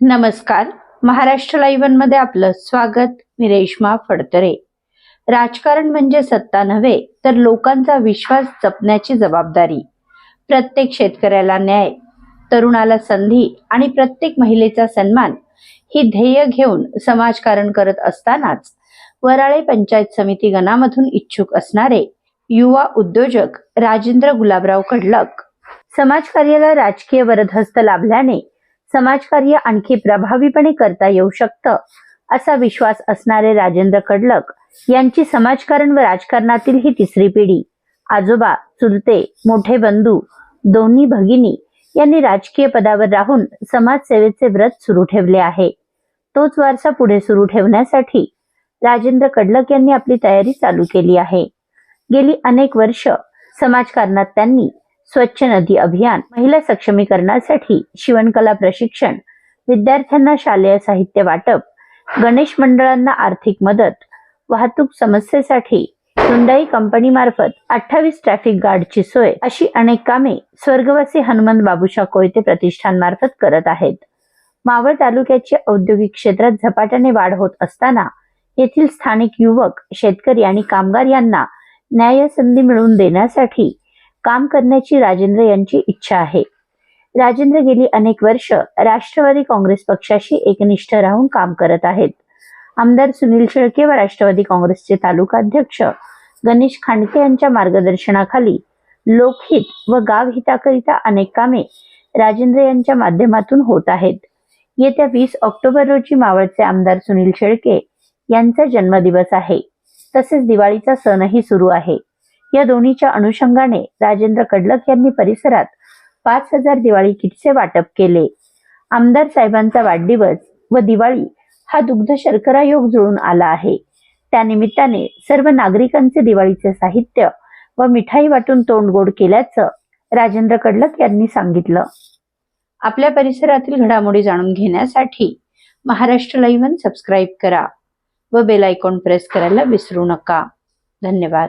नमस्कार. महाराष्ट्र लाईव्हमध्ये आपलं स्वागत. मी रेश्मा फडतरे. राजकारण म्हणजे सत्ता नव्हे तर लोकांचा विश्वास जपण्याची जबाबदारी. प्रत्येक शेतकऱ्याला न्याय तरुणाला संधी आणि प्रत्येक महिलेचा सन्मान ही ध्येय घेऊन समाजकारण करत असतानाच वराळे पंचायत समिती गणामधून इच्छुक असणारे युवा उद्योजक राजेंद्र गुलाबराव कडलक. समाजकार्याला राजकीय वरदहस्त लाभल्याने समाजकार्य आणखी प्रभावीपणे करता येऊ शकतं असा विश्वास असणारे राजेंद्र कडलक यांची समाजकारण व राजकारणातील ही तिसरी पिढी आजोबा चुलते मोठे बंधू दोन्ही भगिनी यांनी राजकीय पदावर राहून समाजसेवेचे व्रत सुरू ठेवले आहे. तोच वारसा पुढे सुरू ठेवण्यासाठी राजेंद्र कडलक यांनी आपली तयारी चालू केली आहे. गेली अनेक वर्ष समाजकारणात त्यांनी स्वच्छ नदी अभियान महिला सक्षमीकरणासाठी शिवणकला प्रशिक्षण विद्यार्थ्यांना शालेय साहित्य वाटप गणेश मंडळांना आर्थिक मदत वाहतूक समस्येसाठी हुंडाई कंपनीमार्फत अठ्ठावीस ट्रॅफिक गार्डची सोय अशी अनेक कामे स्वर्गवासी हनुमंत बाबूशा कोयते प्रतिष्ठानमार्फत करत आहेत. मावळ तालुक्याची औद्योगिक क्षेत्रात झपाट्याने वाढ होत असताना येथील स्थानिक युवक शेतकरी आणि कामगार यांना न्याय संधी मिळवून देण्यासाठी काम करण्याची राजेंद्र यांची इच्छा आहे. राजेंद्र गेली अनेक वर्ष राष्ट्रवादी काँग्रेस पक्षाशी एकनिष्ठ राहून काम करत आहेत. आमदार सुनील शेळके व राष्ट्रवादी काँग्रेसचे तालुका अध्यक्ष गणेश खांडके यांच्या मार्गदर्शनाखाली लोकहित व गाव हिताकरिता अनेक कामे राजेंद्र यांच्या माध्यमातून होत आहेत. येत्या वीस ऑक्टोबर रोजी मावळचे आमदार सुनील शेळके यांचा जन्मदिवस आहे. तसेच दिवाळीचा सणही सुरू आहे. या दोन्हीच्या अनुषंगाने राजेंद्र कडलक यांनी परिसरात पाच हजार दिवाळी किटचे वाटप केले. आमदार साहेबांचा वाढदिवस व दिवाळी हा दुग्ध शर्करा योग जुळून आला आहे. त्यानिमित्ताने सर्व नागरिकांचे दिवाळीचे साहित्य व मिठाई वाटून तोंड गोड केल्याचं राजेंद्र कडलक यांनी सांगितलं. आपल्या परिसरातील घडामोडी जाणून घेण्यासाठी महाराष्ट्र लाईव्ह सबस्क्राईब करा व बेल आयकॉन प्रेस करायला विसरू नका. धन्यवाद.